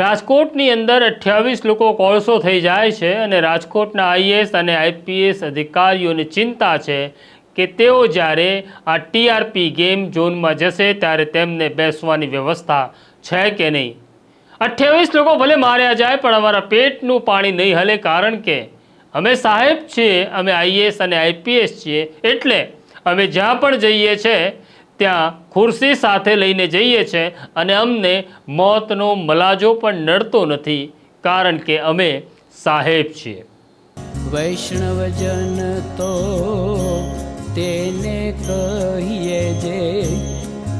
રાજકોટની અંદર અઠ્યાવીસ લોકો કોળસો થઈ જાય છે અને રાજકોટના આઈએસ અને આઈપીએસ અધિકારીઓની ચિંતા છે કે તેઓ જ્યારે આ ટીઆરપી ગેમ ઝોનમાં જશે ત્યારે તેમને બેસવાની વ્યવસ્થા છે કે નહીં? અઠ્યાવીસ લોકો ભલે માર્યા જાય, પણ અમારા પેટનું પાણી નહીં હલે કારણ કે અમે સાહેબ છીએ, અમે આઈએસ અને આઈપીએસ છીએ. એટલે અમે જ્યાં પણ જઈએ છીએ ત્યાં ખુરશી સાથે લઈને જઈએ છીએ અને અમને મોતનો મલાજો પણ નડતો નથી, કારણ કે અમે સાહેબ છીએ. વૈષ્ણવજન તો તેને કહીએ જે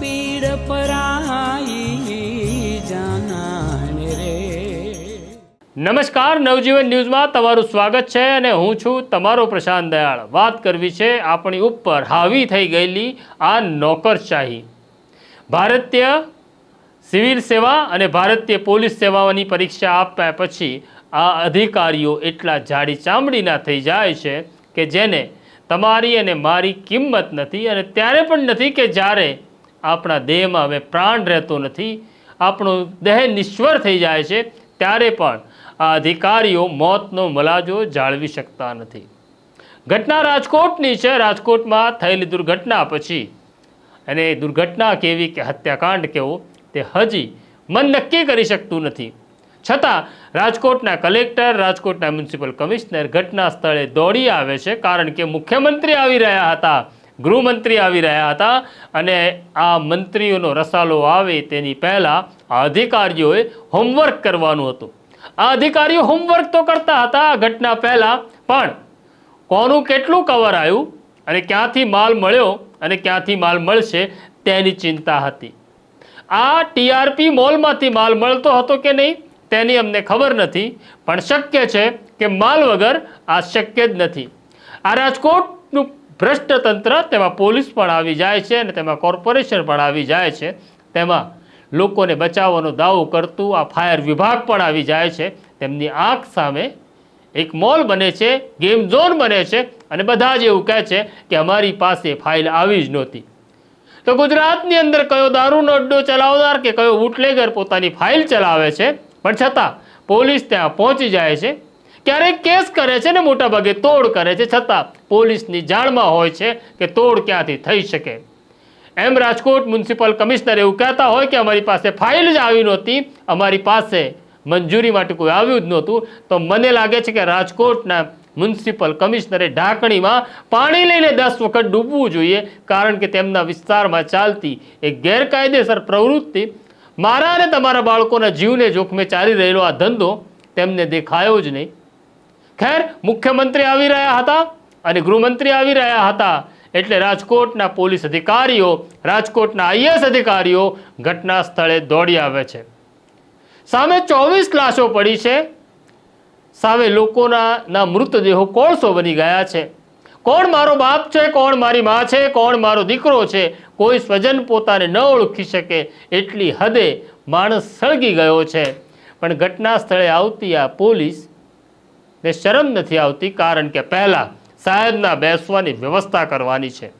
પીડ પરાઈ નમસ્કાર, નવજીવન ન્યૂઝમાં તમારું સ્વાગત છે અને હું છું તમારો પ્રશાંત દયાળ. વાત કરવી છે આપણી ઉપર હાવી થઈ ગયેલી આ નોકરશાહી. ભારતીય સિવિલ સેવા અને ભારતીય પોલીસ સેવાઓની પરીક્ષા આપ્યા પછી આ અધિકારીઓ એટલા જાડી ચામડીના થઈ જાય છે કે જેને તમારી અને મારી કિંમત નથી અને ત્યારે પણ નથી કે જ્યારે આપણા દેહમાં હવે પ્રાણ રહેતો નથી, આપણો દેહ નિશ્વર થઈ જાય છે, ત્યારે પણ આ અધિકારીઓ મોતનો મલાજો જાળવી શકતા નથી. ઘટના રાજકોટની છે. રાજકોટમાં થયેલી દુર્ઘટના પછી અને દુર્ઘટના કેવી કે હત્યાકાંડ કેવો તે હજી મન નક્કી કરી શકતું નથી. છતાં રાજકોટના કલેક્ટર, રાજકોટના મ્યુનિસિપલ કમિશનર ઘટના સ્થળે દોડી આવે છે. કારણ કે મુખ્યમંત્રી આવી રહ્યા હતા, ગૃહમંત્રી આવી રહ્યા હતા અને આ મંત્રીઓનો રસાલો આવે તેની પહેલાં અધિકારીઓએ હોમવર્ક કરવાનું હતું. આ અધિકારીઓ હોમવર્ક તો કરતા હતા આ ઘટના પહેલાં, પણ કોનું કેટલું કવર આવ્યું અને ક્યાંથી માલ મળ્યો અને ક્યાંથી માલ મળશે તેની ચિંતા હતી. આ ટીઆરપી મોલમાંથી માલ મળતો હતો કે નહીં, તેની અમને ખબર નથી, પણ શક્ય છે કે માલ વગર આ શક્ય જ નથી. આ રાજકોટનું ભ્રષ્ટ તંત્ર તેમાં પોલીસ પણ આવી જાય છે અને તેમાં કોર્પોરેશન પણ આવી જાય છે. તેમાં લોકોને બચાવવાનો દાવો કરતું આ ફાયર વિભાગ પણ આવી જાય છે. તેમની આંખ સામે એક મોલ બને છે, ગેમ ઝોન બને છે અને બધા જ એવું કહે છે કે અમારી પાસે ફાઇલ આવી જ નહોતી. તો ગુજરાતની અંદર કયો દારૂનો અડ્ડો ચલાવનાર કે કયો બુટલેગર પોતાની ફાઇલ ચલાવે છે? પણ છતાં પોલીસ ત્યાં પહોંચી જાય છે. ક્યારેક કેસ કરે છે ને મોટાભાગે તોડ કરે છે. છતાં પોલીસની જાણમાં હોય છે કે તોડ ક્યાંથી થઈ શકે? એમ રાજકોટ મ્યુનિસિપલ કમિશનર એવું કહેતા હોય કે અમારી પાસે ફાઇલ જ આવી નહોતી, અમારી પાસે મંજૂરી માટે કોઈ આવ્યું જ નહોતું. તો મને લાગે છે કે રાજકોટના મ્યુનિસિપલ કમિશનરે ઢાંકણીમાં પાણી લઈને દસ વખત ડૂબવું જોઈએ, કારણ કે તેમના વિસ્તારમાં ચાલતી એ ગેરકાયદેસર પ્રવૃત્તિ. મારા અને તમારા બાળકોના જીવને જોખમે ચાલી રહેલો આ ધંધો તેમને દેખાયો જ નહીં. ખેર, મુખ્યમંત્રી આવી રહ્યા હતા અને ગૃહમંત્રી આવી રહ્યા હતા. એટલે રાજકોટના પોલીસ અધિકારીઓ, રાજકોટના આઈએસ અધિકારીઓ ઘટના સ્થળે દોડી આવે છે. સામે ચોવીસ લાશો પડી છે. સામે લોકોના મૃતદેહો કોળસો બની ગયા છે. કોણ મારો બાપ છે? કોણ મારી મા છે? કોણ મારો દીકરો છે? કોઈ સ્વજન પોતાને ન ઓળખી શકે એટલી હદે માણસ સળગી ગયો છે. પણ ઘટના સ્થળે આવતી આ પોલીસ ને શરમ નથી આવતી, કારણ કે પહેલાં સાહેબના બેસવાની વ્યવસ્થા કરવાની છે.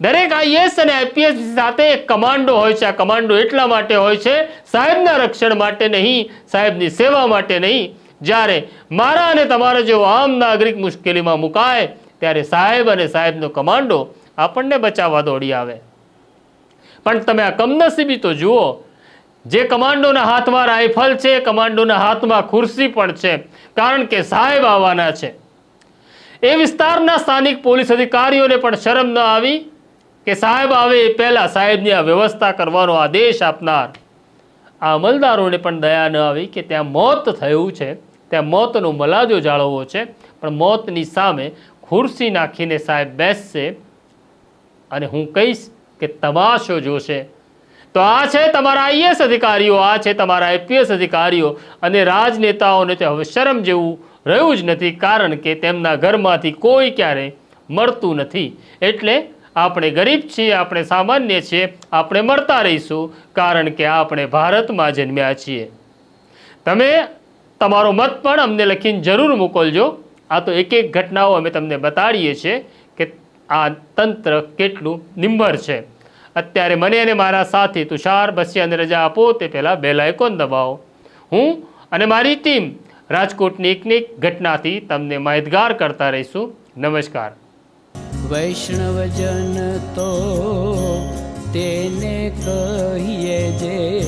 દરેક આઈએસ અને આઈપીએસ સાથે એક કમાન્ડો હોય છે. આ કમાન્ડો એટલા માટે હોય છે, સાહેબના રક્ષણ માટે નહીં, સાહેબની સેવા માટે નહીં. જ્યારે મારા અને તમારા જેવો આમ નાગરિક મુશ્કેલીમાં મુકાય, ત્યારે સાહેબ અને સાહેબનો કમાન્ડો આપણને બચાવવા દોડી આવે. પણ તમે આ કમનસીબી તો જુઓ, જે કમાન્ડોના હાથમાં રાઇફલ છે કમાન્ડોના હાથમાં ખુરશી પણ છે. કારણ કે સાહેબ આવવાના છે. એ વિસ્તારના સ્થાનિક પોલીસ અધિકારીઓને પણ શરમ ન આવી કે સાહેબ આવે એ પહેલાં સાહેબની આ વ્યવસ્થા કરવાનો આદેશ આપનાર. આ અમલદારોને પણ દયા ન આવી કે ત્યાં મોત થયું છે, ત્યાં મોતનો મલાજો જાળવવો છે, પણ મોતની સામે ખુરશી નાખીને સાહેબ બેસશે અને હું કહીશ કે તમાશો જોશે. તો આ છે તમારા આઈએસ અધિકારીઓ, આ છે તમારા આઈપીએસ અધિકારીઓ અને રાજનેતાઓને તે હવે શરમ જેવું રહ્યું જ નથી કારણ કે તેમના ઘરમાંથી કોઈ ક્યારે મળતું નથી. એટલે આપણે ગરીબ છીએ, આપણે સામાન્ય છીએ, આપણે મળતા રહીશું કારણ કે આપણે ભારતમાં જન્મ્યા છીએ. તમે તમારો મત પણ અમને લખીને જરૂર મોકલજો. આ તો એક એક ઘટનાઓ અમે તમને બતાડીએ છીએ કે આ તંત્ર કેટલું નિંબર છે. અત્યારે મને અને મારા સાથી તુષાર, બસિયાને રજા આપો તે પહેલાં બેલ આઇકોન દબાવો. હું અને મારી ટીમ રાજકોટની એકની એક ઘટનાથી તમને માહિતગાર કરતા રહીશું. નમસ્કાર. વૈષ્ણવજન તો તેને કહીએ જે